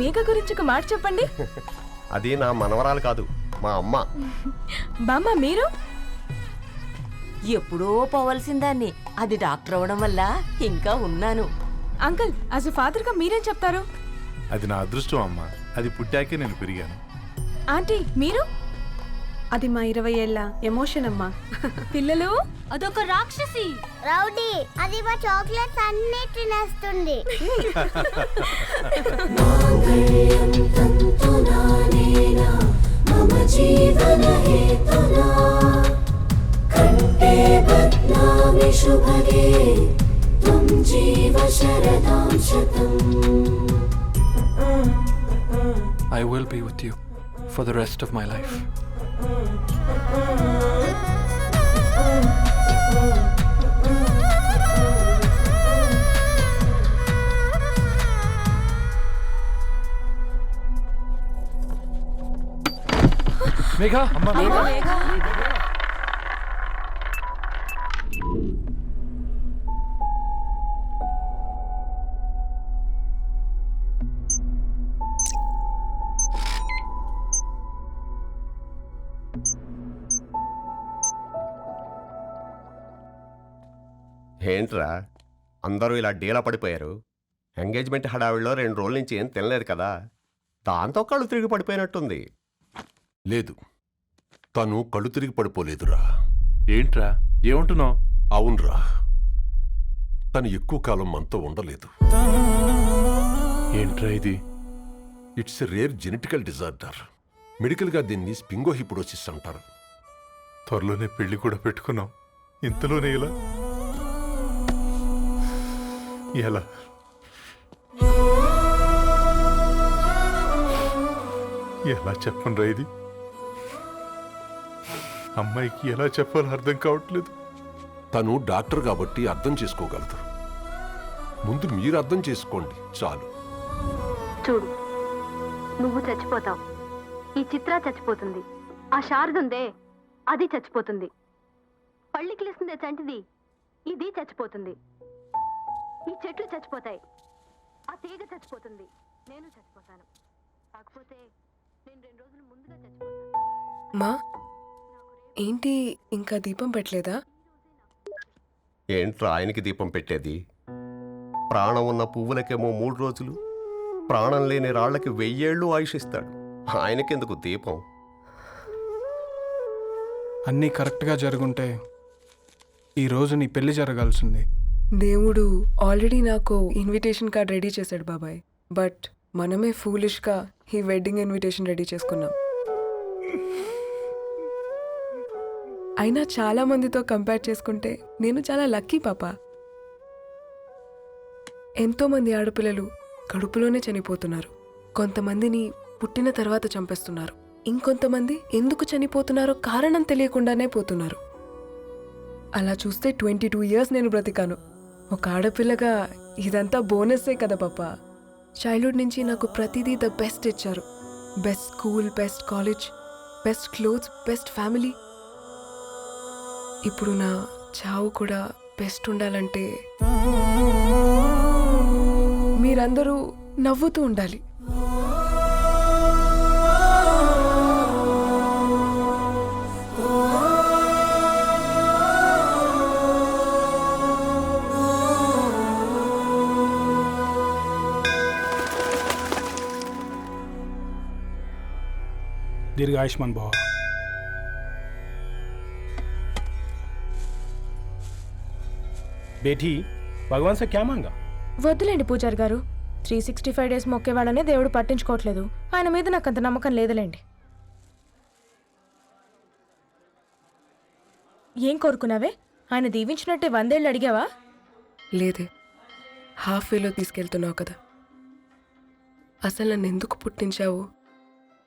మేఘ గురించి ఒక మాట చెప్పండి. అది నా మనవరాలు కాదు మా అమ్మ. బామ్మ మీరు? ఎప్పుడో పోవలసిందాన్ని. అది డాక్టర్ అవడం వల్ల ఇంకా ఉన్నాను. అంకుల్ ఎ ఫాదర్గా మీరేం చెప్తారు? అది నా అదృష్టం అమ్మా. అది పుట్టాకే నేను పెరిగాను. ఆంటీ మీరు? అది మా ఇరవై ఏళ్ళ ఎమోషన్ అమ్మా. పిల్లలు అదొక రాక్షసి. రౌడీ అది మా చాక్లెట్స్ అన్ని తినేస్తుంది I will be with you for the rest of my life. Mega? Mega? Mega? Mega? ఏంట్రా? అందరూ ఇలా డీలా పడిపోయారు. ఎంగేజ్మెంట్ హడావిడిలో రెండు రోజుల నుంచి ఏం తినలేదు కదా. దాంతో కళ్ళు తిరిగి పడిపోయినట్టుంది. లేదు. తను కళ్ళు తిరిగి పడిపోలేదురా. ఏంట్రా? ఏమంటున్నావు? అవునరా. తను ఎక్కువ కాలం మనతో ఉండలేదు. ఏంట్రా ఇది? It's a rare genetical disorder. మెడికల్గా దీన్ని స్పింగోహిపుడోసిస్ అంటారు. త్వరలోనే పెళ్ళి కూడా పెట్టుకున్నాం. ఇంతలోనే ఇలా ఎలా ఎలా చెప్పను ఇది? అమ్మాయికి ఎలా చెప్పాలో అర్థం కావట్లేదు. తను డాక్టర్ కాబట్టి అర్థం చేసుకోగలదు. ముందు మీరు అర్థం చేసుకోండి చాలు. చూడు నువ్వు చచ్చిపోతావు. ఈ చిత్ర చచ్చిపోతుంది. ఆ శారదుందే అది చచ్చిపోతుంది. పళ్ళికిలిస్తుందే చంటిది ఇది చచ్చిపోతుంది. ఈ చెట్లు చచ్చిపోతాయి. ఆ తీగ చచ్చిపోతుంది. నేను చచ్చిపోతాను. కాకపోతే నేను రెండు రోజులు ముందుగా చచ్చిపోతాను. మా ఏంటి ఇంకా దీపం పెట్టలేదా? ఏంట్రా ఆయనకి దీపం పెట్టేది? ప్రాణం ఉన్న పువ్వులకేమో మూడు రోజులు ప్రాణం లేని రాళ్ళకి వెయ్యేళ్ళు ఆయుష్ ఇస్తాడు ఆయనకెందుకు దీపం? అన్నీ కరెక్ట్గా జరుగుంటే ఈరోజు నీ పెళ్ళి జరగాల్సింది. దేవుడు ఆల్రెడీ నాకు ఇన్విటేషన్ కార్డ్ రెడీ చేశాడు బాబాయ్. బట్ మనమే ఫూలిష్గా ఈ వెడ్డింగ్ ఇన్విటేషన్ రెడీ చేసుకున్నాం. అయినా చాలా మందితో కంపేర్ చేసుకుంటే నేను చాలా లక్కీ పాప. ఎంతోమంది ఆడపిల్లలు కడుపులోనే చనిపోతున్నారు. కొంతమందిని పుట్టిన తర్వాత చంపేస్తున్నారు. ఇంకొంతమంది ఎందుకు చనిపోతున్నారో కారణం తెలియకుండానే పోతున్నారు. అలా చూస్తే ట్వంటీ టూ ఇయర్స్ నేను బ్రతికాను. ఒక ఆడపిల్లగా ఇదంతా బోనస్సే కదా పాప. చైల్డ్హుడ్ నుంచి నాకు ప్రతిదీ ద బెస్ట్ ఇచ్చారు. Best school best college best clothes best family ఇప్పుడు నా చావు కూడా బెస్ట్ ఉండాలంటే మీరందరూ నవ్వుతూ ఉండాలి. దీర్ఘ ఆయుష్మాన్ భవ. బేటీ భగవాన్ సే క్యా వద్దులేండి పూజారి గారు. త్రీ సిక్స్టీ ఫైవ్ డేస్ మొక్కేవాళ్ళనే దేవుడు పట్టించుకోవట్లేదు. ఆయన మీద నాకు అంత నమ్మకం లేదులేండి. ఏం కోరుకున్నావే? ఆయన దీవించినట్టే వందేళ్ళు అడిగావా? లేదే. హాఫ్ వేలో తీసుకెళ్తున్నావు కదా. అసలు నన్ను ఎందుకు పుట్టించావు?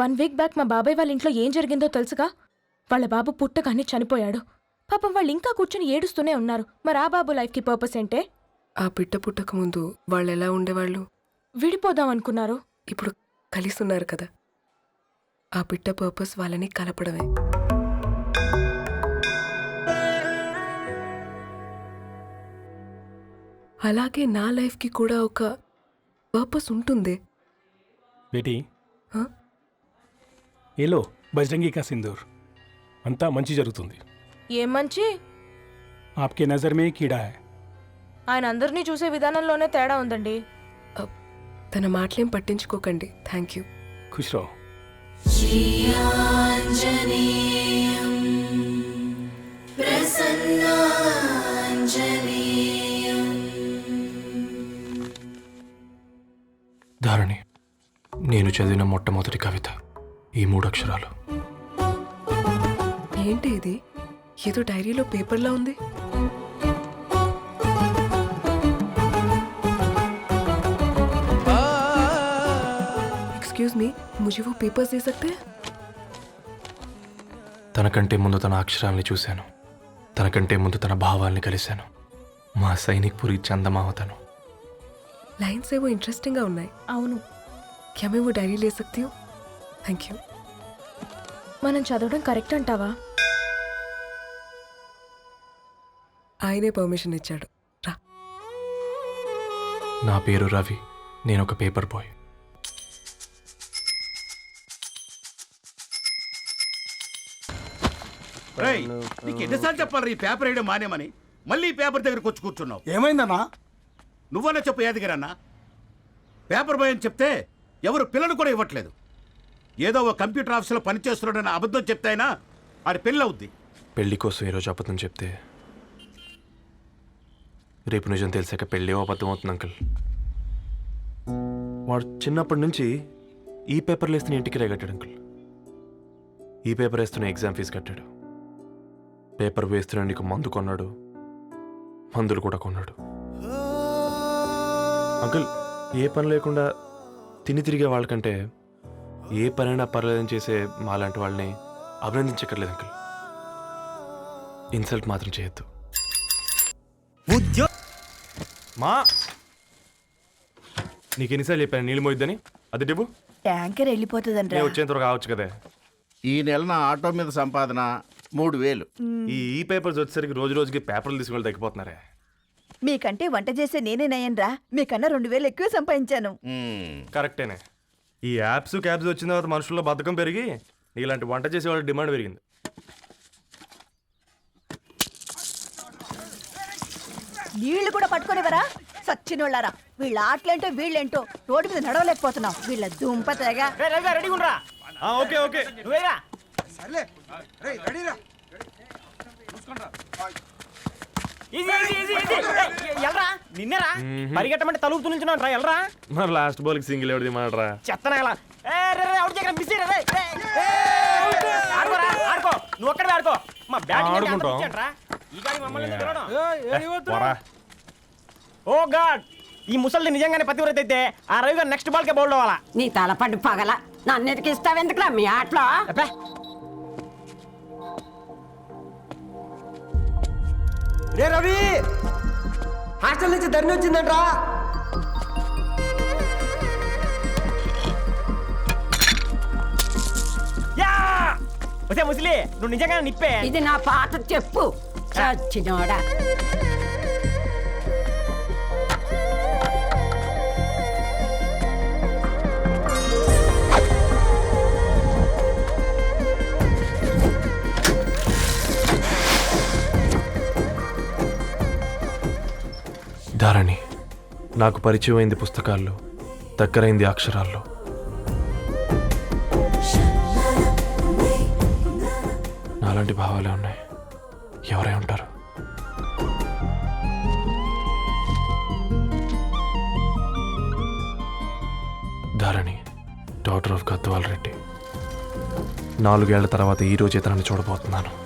వన్ వీక్ బ్యాక్ మా బాబాయ్ వాళ్ళ ఇంట్లో ఏం జరిగిందో తెలుసుగా? వాళ్ళ బాబు పుట్టగానే చనిపోయాడు. పాపం వాళ్ళు ఇంకా కూర్చొని ఏడుస్తూనే ఉన్నారు. మరి ఆ బాబు లైఫ్కి పర్పస్ ఏంటే? ఆ పిట్ట పుట్టక ముందు వాళ్ళు ఎలా ఉండేవాళ్ళు? విడిపోదాం అనుకున్నారు. ఇప్పుడు కలిస్తున్నారు కదా. ఆ పిట్ట పర్పస్ వాళ్ళని కలపడమే. అలాగే నా లైఫ్కి కూడా ఒక పర్పస్ ఉంటుంది. బేటీ ఏ లో బజరంగి కా సింధూర్ అంతా మంచి జరుగుతుంది ఏం మంచి आपके नज़र में कीड़ा है ఆయన అందరినీ చూసే విధానంలోనే తేడా ఉందండి తన మాటలేం పట్టించుకోకండి థ్యాంక్ యూ खुश रहो ధారణి నేను చదివిన మొట్టమొదటి కవిత ఈ మూడు అక్షరాలు ఏంటి ఇది ఏదో డైరీలో పేపర్లా ఉంది एक्सक्यूज मी मुझे वो पेपर्स दे सकते हैं తనకంటే ముందు తన అక్షరాల్ని చూశాను తనకంటే ముందు తన భావాల్ని కలిశాను మా సైనిక్ పురి చందమావతను लाइन्स है वो इंटरेस्टिंग గా ఉన్నాయి అవును क्या मैं वो डायरी ले सकती हूँ థ్యాంక్ యూ మనం చదవడం కరెక్ట్ అంటావా? ఆయనే పర్మిషన్ ఇచ్చాడు. రా. నా పేరు రవి. నేను ఒక పేపర్ బాయ్ రేయ్, నీకు ఎన్నిసార్లు చెప్పాలి ఈ పేపర్ వేయడం మానేమని? మళ్ళీ పేపర్ దగ్గరకు వచ్చి కూర్చున్నావు. ఏమైందన్నా? నువ్వన్నా చెప్పు యాదగిరన్నా పేపర్ బాయ్ అని చెప్తే ఎవరు పిల్లలు కూడా ఇవ్వట్లేదు. ఏదో ఒక కంప్యూటర్ ఆఫీస్లో పనిచేస్తున్నాడని అబద్ధం చెప్తే అయినా ఆడి పెళ్ళి అవుద్ది పెళ్ళి కోసం ఈరోజు అబద్ధం చెప్తే రేపు నిజం తెలిసాక పెళ్ళి అబద్ధం అవుతుంది అంకుల్? వాడు చిన్నప్పటి నుంచి ఈ పేపర్లు వేస్తున్న ఇంటికి రేగట్టాడు అంకుల్. ఈ పేపర్ వేస్తున్న ఎగ్జామ్ ఫీజు కట్టాడు. పేపర్ వేస్తున్న నీకు మందు కొన్నాడు. మందులు కూడా కొన్నాడు. అంకుల్ ఏ పని లేకుండా తిని తిరిగే వాళ్ళకంటే ఏ పనైనా పర్లేదని చేసే మాలాంటి వాళ్ళని అభినందించక్కర్లేదు అంకుల్. ఇన్సల్ట్ మాత్రం చేయొద్దు. మా! నీకు ఎన్నిసార్లు చెప్పాను నీళ్ళు మోయిద్దని? అది డిబు ట్యాంకర్ వెళ్ళిపోతుందండి నేను వచ్చేంత వరకు కావచ్చు కదా. ఈ నెల నా ఆటో మీద సంపాదన మూడు వేలు. ఈ ఈ పేపర్స్ వచ్చేసరికి రోజు రోజుకి పేపర్లు తీసుకుని తగ్గిపోతున్నారే. మీకంటే వంట చేసే నేనే నయ్యన్రా మీకన్నా రెండు వేలు ఎక్కువ సంపాదించాను. కరెక్టేనే. ఈ యాప్స్ క్యాబ్స్ వచ్చిన తర్వాత మనుషుల్లో బద్ధకం పెరిగి ఇలాంటి వంట చేసే వాళ్ళ డిమాండ్ పెరిగింది. నీళ్ళు కూడా పట్టుకునేవరా? సచ్చినోళ్ళారా. వీళ్ళ ఆటలేంటో వీళ్ళేంటో రోడ్డు మీద నడవలేకపోతున్నాం. వీళ్ళ దుంప తెగ. Okay okay. నిన్నరా? పరిగెట్టమంటే తలుపుతూ నుంచి రా ఎల్రా? మరి లాస్ట్ బాల్కి సింగిల్ ఎవరిది మాడరా చెత్తనా ఎలా అవుట్ మిస్ ఆడుకోరా ఆడుకో. నువ్వు ఒక్కడే ఆడుకో. మా బ్యాటింగ్? ఓ గాడ్. ఈ ముసలిది నిజంగానే పతివ్రత అయితే ఆ రవి గారు నెక్స్ట్ బాల్ కే బౌల్డ్ అవ్వాలా? నీ తలపండు పగల. నన్నెతికి ఇస్తావెందుకురా మీ ఆటలో? అబ్బే. రే రవి! హాస్టల్ నుంచి ధరణి వచ్చిందంట్రా. ముసలి నువ్వు నిజంగానే నిప్పే. ఇది నా పాత చెప్పు. చచ్చినోడా. నాకు పరిచయమైంది పుస్తకాల్లో దగ్గరైంది అక్షరాల్లో. నాలాంటి భావాలే ఉన్నాయి. ఎవరై ఉంటారు? Dharani doctor of Gadwal Reddy. నాలుగేళ్ళ తర్వాత ఈరోజు రోజు చూడబోతున్నాను.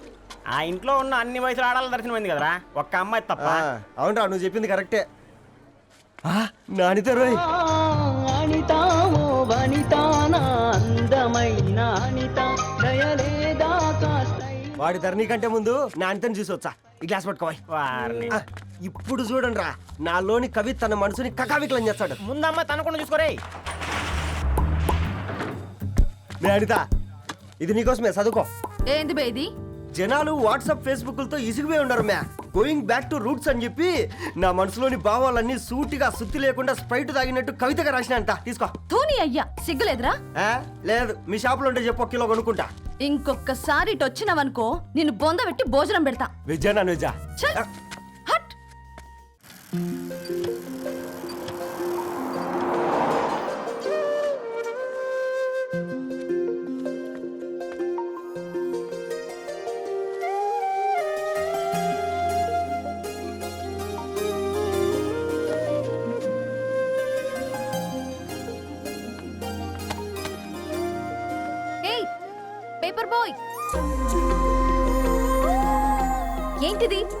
ఆ ఇంట్లో ఉన్న అన్ని వయసుల ఆడాల దర్శనమైంది కదరా? ఒక్క అమ్మాయి తప్ప. అవునరా నువ్వు చెప్పింది కరెక్టే. ఆ, నానితే రోయ్. వాడి ధరణి కంటే ముందు నానితని చూసి వచ్చా ఈ గ్లాస్ పట్టుకోవాలి వారిని. ఇప్పుడు చూడండి రా నాలోని కవి తన మనసుని కకావికలం చేస్తాడు. ముందు అమ్మాయి తనకుండా చూసుకోరే. నే అనిత ఇది నీకోసమే చదువుకో. ఏంది బేది జనాలు వాట్సాప్ ఫేస్బుక్లతో ఇసిగిపోయి ఉన్నారు మ్యా. గోయింగ్ బ్యాక్ టు రూట్స్ అని చెప్పి నా మనసులోని భావాలన్నీ సూటిగా సుత్తి లేకుండా స్ప్రైట్ తాగినట్టు కవితగా రాసిన అంట తీసుకో. తూని అయ్యా సిగ్గులేదురా? ఆ, లేదు మీ షాపులో ఉంటే చెప్పు ఒక కిలో కొనుక్కుంటా. ఇంకొకసారి ఇటు వచ్చినవనుకో నిన్ను బొంద పెట్టి భోజనం పెడతా. వెజ్జా నాన్ వెజ్జా ఛ! హట్! ఏంటిది?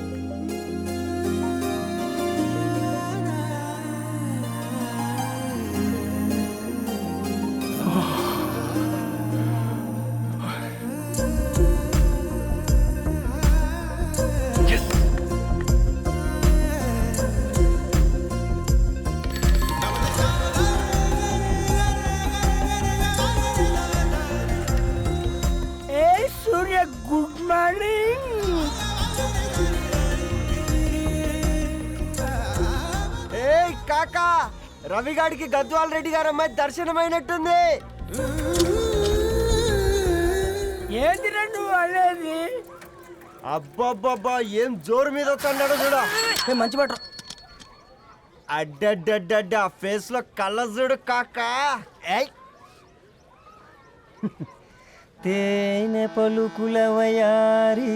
కాకా రవిగాడికి గద్వాల్ రెడ్డి గారు అమ్మాయి దర్శనమైనట్టుంది. ఏంటి నువ్వు అనేది అబ్బబ్బబ్బా ఏం జోరు మీద వస్తున్నాడో చూడు. మంచి పట్టు అడ్డడ్డడ్డడ్డ ఫేస్లో కళ్ళ చూడు కాకా. ఏయ్. తేనె పలుకుల వయారి.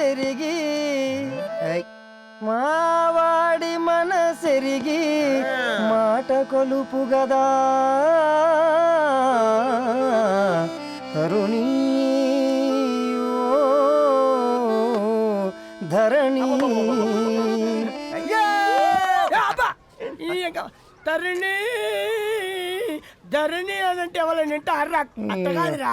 మనసెరిగి మావాడి మనసెరిగి మాట కొలుపు గదా. తరుణీ ధరణి. తరుణి ధరణి అదంటే ఎవరైనా అర్రా అట్ట కాదురా!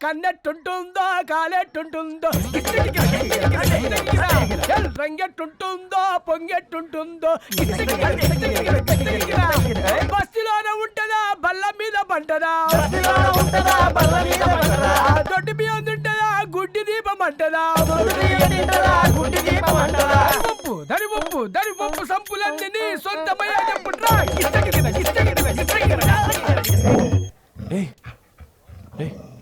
కన్నెట్టుంటుందో కాలెట్టుంటుందో? రంగెట్టుంటుందో పొంగెట్టుంటుందో? బస్సులోనే ఉంటదా బల్ల మీద పంటదా? దొడ్డి బియ్యం తింటదా గుడ్డి దీపం అంటదా? గుడ్డి దీపం అంటదా పప్పు దరి పప్పు దరి పప్పు సంపులన్నీ సొంతమయ్యాకెప్పుడ్రా ఇస్తగిన ఇస్తగిన ఇస్తగిన ఏ రే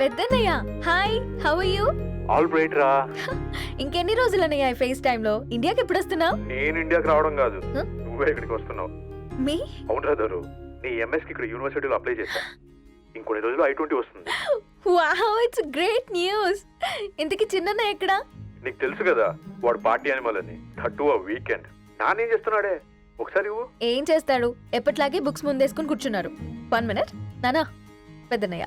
పెద్దన్నయ్య. Hi how are you all right రా. ఇంకెన్ని రోజులన్నయ్య ఫేస్ టైమ్లో? ఇండియాకి ఎప్పుడు వస్తున్నావు? నేను ఇండియాకి రావడం కాదు. హ? నువ్వే ఇక్కడికి వస్తున్నావు. మీ? అవునరా దరు నీ ఎంఎస్కి ఇక్కడ యూనివర్సిటీలో అప్లై చేశా. ఇంకొన్ని రోజులు ఐ ట్వంటీ వస్తుంది. వావ్ ఇట్స్ గ్రేట్ న్యూస్ ఇంతకి చిన్నన్నయ్య ఎక్కడా? నీకు తెలుసు కదా వాడు పార్టీ అనిమల్ అని. థర్టూ వీకెండ్ నానేం చేస్తున్నాడే? ఒకసారి ఇవ్వు. ఏం చేస్తాడు? ఎప్పట్లాగే బుక్స్ ముందేసుకుని కూర్చున్నారు. వన్ మినిట్ నానా పెద్దన్నయ్య.